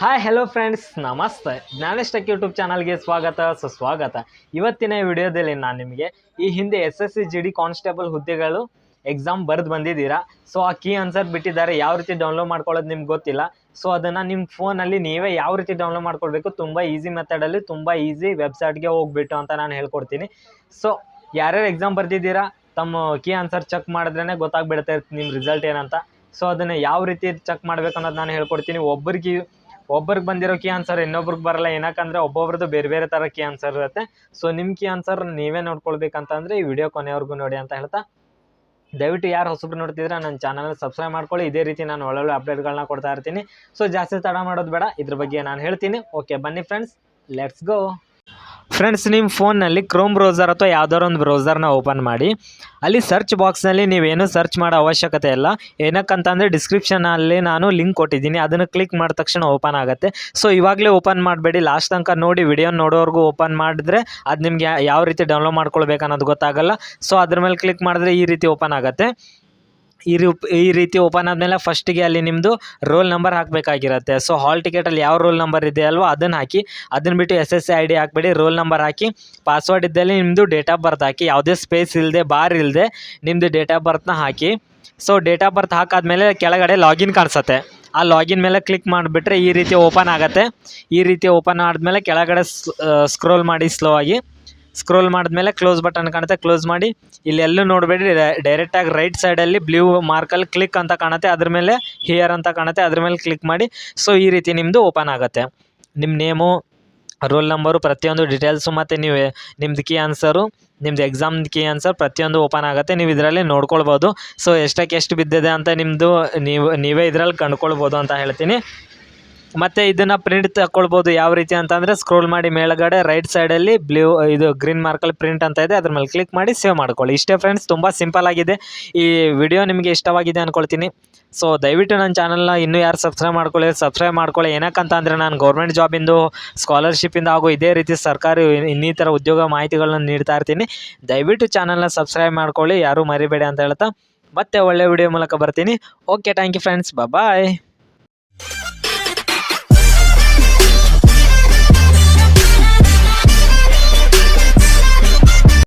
Hi hello friends ನಮಸ್ತೆ. Gyanesh tech YouTube ಚಾನಲ್ಗೆ ಸ್ವಾಗತ, ಸುಸ್ವಾಗತ. ಇವತ್ತಿನ ವಿಡಿಯೋದಲ್ಲಿ ನಾನು ನಿಮಗೆ ಈ ಹಿಂದೆ S S C G D constable ಹುದ್ದೆಗಳು ಎಕ್ಸಾಮ್ ಬರೆದು ಬಂದಿದ್ದೀರಾ? ಸೊ ಆ ಕೀ ಆನ್ಸರ್ ಬಿಟ್ಟಿದ್ದಾರೆ. ಯಾವ ರೀತಿ ಡೌನ್ಲೋಡ್ ಮಾಡ್ಕೊಳ್ಳೋದು ನಿಮ್ಗೆ ಗೊತ್ತಿಲ್ಲ. ಸೊ ಅದನ್ನು ನಿಮ್ಮ ಫೋನಲ್ಲಿ ನೀವೇ ಯಾವ ರೀತಿ ಡೌನ್ಲೋಡ್ ಮಾಡ್ಕೊಳ್ಬೇಕು? ತುಂಬ ಈಸಿ ಮೆಥಡಲ್ಲಿ ತುಂಬ ಈಸಿ ವೆಬ್ಸೈಟ್ಗೆ ಹೋಗ್ಬಿಟ್ಟು ಅಂತ ನಾನು ಹೇಳ್ಕೊಡ್ತೀನಿ. ಸೊ ಯಾರ್ಯಾರು ಎಕ್ಸಾಮ್ ಬರೆದಿದ್ದೀರಾ? ತಮ್ಮ ಕೀ ಆನ್ಸರ್ ಚೆಕ್ ಮಾಡಿದ್ರೇ ಗೊತ್ತಾಗ್ಬಿಡುತ್ತೆ ನಿಮ್ಮ ರಿಸಲ್ಟ್ ಏನಂತ. ಸೊ ಅದನ್ನು ಯಾವ ರೀತಿ ಚೆಕ್ ಮಾಡ್ಬೇಕು ಅನ್ನೋದು ನಾನು ಹೇಳ್ಕೊಡ್ತೀನಿ. ಒಬ್ಬರಿಗೆ ಒಬ್ಬರಿಗೆ ಬಂದಿರೋ ಕೀ ಆನ್ಸರ್ ಇನ್ನೊಬ್ರಿಗೆ ಬರಲ್ಲ. ಏನಕ್ಕಂದ್ರೆ ಒಬ್ಬೊಬ್ರದ್ದು ಬೇರೆ ಬೇರೆ ಥರ ಕೀ ಆನ್ಸರ್ ಇರುತ್ತೆ. ಸೊ ನಿಮ್ಮ ಕೀ ಆನ್ಸರ್ ನೀವೇ ನೋಡ್ಕೊಳ್ಬೇಕಂತಂದ್ರೆ ಈ ವಿಡಿಯೋ ಕೊನೆವರೆಗೂ ನೋಡಿ ಅಂತ ಹೇಳ್ತಾ. ದಯವಿಟ್ಟು ಯಾರು ಹೊಸಬ್ರು ನೋಡ್ತಿದ್ರೆ ನನ್ನ ಚಾನಲ್ ಸಬ್ಸ್ಕ್ರೈಬ್ ಮಾಡ್ಕೊಳ್ಳಿ. ಇದೇ ರೀತಿ ನಾನು ಒಳ್ಳೊಳ್ಳೆ ಅಪ್ಡೇಟ್ಗಳನ್ನ ಕೊಡ್ತಾ ಇರ್ತೀನಿ. ಸೊ ಜಾಸ್ತಿ ತಡ ಮಾಡೋದು ಬೇಡ. ಇದ್ರ ಬಗ್ಗೆ ನಾನು ಹೇಳ್ತೀನಿ. ಓಕೆ ಬನ್ನಿ ಫ್ರೆಂಡ್ಸ್ ಲೆಟ್ಸ್ ಗೋ ಫ್ರೆಂಡ್ಸ್ ನಿಮ್ಮ ಫೋನ್ನಲ್ಲಿ ಕ್ರೋಮ್ ಬ್ರೌಸರ್ ಅಥವಾ ಯಾವ್ದಾದ್ರು ಒಂದು ಬ್ರೌಸರ್ನ ಓಪನ್ ಮಾಡಿ. ಅಲ್ಲಿ ಸರ್ಚ್ ಬಾಕ್ಸ್ನಲ್ಲಿ ನೀವೇನು ಸರ್ಚ್ ಮಾಡೋ ಅವಶ್ಯಕತೆ ಇಲ್ಲ. ಏನಕ್ಕಂತಂದರೆ ಡಿಸ್ಕ್ರಿಪ್ಷನಲ್ಲಿ ನಾನು ಲಿಂಕ್ ಕೊಟ್ಟಿದ್ದೀನಿ. ಅದನ್ನು ಕ್ಲಿಕ್ ಮಾಡಿದ ತಕ್ಷಣ ಓಪನ್ ಆಗುತ್ತೆ. ಸೊ ಇವಾಗಲೇ ಓಪನ್ ಮಾಡಬೇಡಿ. ಲಾಸ್ಟ್ ತನಕ ನೋಡಿ ವಿಡಿಯೋ ನೋಡೋವರೆಗೂ ಓಪನ್ ಮಾಡಿದ್ರೆ ಅದು ನಿಮಗೆ ಯಾವ ರೀತಿ ಡೌನ್ಲೋಡ್ ಮಾಡ್ಕೊಳ್ಬೇಕು ಅನ್ನೋದು ಗೊತ್ತಾಗಲ್ಲ. ಸೊ ಅದ್ರ ಮೇಲೆ ಕ್ಲಿಕ್ ಮಾಡಿದ್ರೆ ಈ ರೀತಿ ಓಪನ್ ಆಗುತ್ತೆ. ಈ ರೂಪ್ ಈ ರೀತಿ ಓಪನ್ ಆದಮೇಲೆ ಫಸ್ಟಿಗೆ ಅಲ್ಲಿ ನಿಮ್ಮದು ರೋಲ್ ನಂಬರ್ ಹಾಕಬೇಕಾಗಿರುತ್ತೆ. ಸೊ ಹಾಲ್ ಟಿಕೆಟಲ್ಲಿ ಯಾವ ರೋಲ್ ನಂಬರ್ ಇದೆ ಅಲ್ವೋ ಅದನ್ನು ಹಾಕಿ, ಅದನ್ನು ಬಿಟ್ಟು S S C I D ಹಾಕ್ಬೇಡಿ roll number ಹಾಕಿ ಪಾಸ್ವರ್ಡ್ ಇದ್ದಲ್ಲಿ ನಿಮ್ಮದು ಡೇಟ್ ಆಫ್ ಬರ್ತ್ ಹಾಕಿ, ಯಾವುದೇ ಸ್ಪೇಸ್ ಇಲ್ಲದೆ ಬಾರ್ ಇಲ್ಲದೆ ನಿಮ್ಮದು ಡೇಟ್ ಆಫ್ ಬರ್ತ್ನ ಹಾಕಿ. ಸೊ ಡೇಟ್ ಆಫ್ ಬರ್ತ್ ಹಾಕಾದ್ಮೇಲೆ ಕೆಳಗಡೆ ಲಾಗಿನ್ ಕಾಣಿಸುತ್ತೆ. ಆ ಲಾಗಿನ್ ಮೇಲೆ ಕ್ಲಿಕ್ ಮಾಡಿಬಿಟ್ರೆ ಈ ರೀತಿ ಓಪನ್ ಆಗುತ್ತೆ. ಈ ರೀತಿ ಓಪನ್ ಆದಮೇಲೆ ಕೆಳಗಡೆ ಸ್ಕ್ರೋಲ್ ಮಾಡಿ ಸ್ಲೋ ಆಗಿ. ಸ್ಕ್ರೋಲ್ ಮಾಡಿದ್ಮೇಲೆ ಕ್ಲೋಸ್ ಬಟನ್ ಕಾಣುತ್ತೆ. ಕ್ಲೋಸ್ ಮಾಡಿ ಇಲ್ಲಿ ಎಲ್ಲೂ ನೋಡಬೇಡಿ ಡೈರೆಕ್ಟಾಗಿ ರೈಟ್ ಸೈಡಲ್ಲಿ ಬ್ಲೂ ಮಾರ್ಕಲ್ಲಿ ಕ್ಲಿಕ್ ಅಂತ ಕಾಣುತ್ತೆ. ಅದ್ರ ಮೇಲೆ ಹಿಯರ್ ಅಂತ ಕಾಣುತ್ತೆ. ಅದ್ರ ಮೇಲೆ ಕ್ಲಿಕ್ ಮಾಡಿ. ಸೊ ಈ ರೀತಿ ನಿಮ್ಮದು ಓಪನ್ ಆಗುತ್ತೆ. ನಿಮ್ಮ ನೇಮು ರೋಲ್ ನಂಬರು ಪ್ರತಿಯೊಂದು ಡೀಟೇಲ್ಸು ಮತ್ತು ನೀವು, ನಿಮ್ದು ಕೀ ಆನ್ಸರು ನಿಮ್ದು ಎಕ್ಸಾಮ್ದು ಕೀ ಆನ್ಸರ್ ಪ್ರತಿಯೊಂದು ಓಪನ್ ಆಗುತ್ತೆ. ನೀವು ಇದರಲ್ಲಿ ನೋಡ್ಕೊಳ್ಬೋದು. ಸೊ ಎಷ್ಟಕ್ಕೆ ಎಷ್ಟು ಬಿದ್ದಿದೆ ಅಂತ ನಿಮ್ಮದು ನೀವು, ನೀವೇ ಇದರಲ್ಲಿ ಕಂಡುಕೊಳ್ಬೋದು ಅಂತ ಹೇಳ್ತೀನಿ. ಮತ್ತು ಇದನ್ನ ಪ್ರಿಂಟ್ ತಕೊಳ್ಬಹುದು ಯಾವ ರೀತಿ ಅಂತಂದರೆ ಸ್ಕ್ರೋಲ್ ಮಾಡಿ ಮೇಲ್ಗಡೆ ರೈಟ್ ಸೈಡ್ ಅಲ್ಲಿ ಬ್ಲೂ ಇದು ಗ್ರೀನ್ ಮಾರ್ಕಲ್ಲಿ ಪ್ರಿಂಟ್ ಅಂತ ಇದೆ, ಅದ್ರ ಮೇಲೆ ಕ್ಲಿಕ್ ಮಾಡಿ ಸೇವ್ ಮಾಡ್ಕೊಳ್ಳಿ. ಇಷ್ಟೇ ಫ್ರೆಂಡ್ಸ್ ತುಂಬಾ ಸಿಂಪಲ್ ಆಗಿದೆ. ಈ ವಿಡಿಯೋ ನಿಮಗೆ ಇಷ್ಟವಾಗಿದೆ ಅನ್ಕೊಳ್ತೀನಿ. ಸೊ ದಯವಿಟ್ಟು ನನ್ನ ಚಾನಲ್ನ ಇನ್ನೂ ಯಾರು ಸಬ್ಸ್ಕ್ರೈಬ್ ಮಾಡ್ಕೊಳ್ಳಿ ಸಬ್ಸ್ಕ್ರೈಬ್ ಮಾಡ್ಕೊಳ್ಳಿ ಏನಕ್ಕಂತ ಅಂದರೆ ನಾನು ಗೌರ್ಮೆಂಟ್ ಜಾಬಿಂದು ಸ್ಕಾಲರ್ಶಿಪ್ಪಿಂದ ಹಾಗೂ ಇದೇ ರೀತಿ ಸರ್ಕಾರಿ ಇನ್ನಿತರ ಉದ್ಯೋಗ ಮಾಹಿತಿಗಳನ್ನ ನೀಡ್ತಾ ಇರ್ತೀನಿ. ದಯವಿಟ್ಟು ಚಾನಲ್ನ ಸಬ್ಸ್ಕ್ರೈಬ್ ಮಾಡ್ಕೊಳ್ಳಿ. ಯಾರೂ ಮರಿಬೇಡಿ ಅಂತ ಹೇಳ್ತಾ, ಮತ್ತೆ ಒಳ್ಳೆ ವಿಡಿಯೋ ಮೂಲಕ ಬರ್ತೀನಿ. Okay thank you friends bye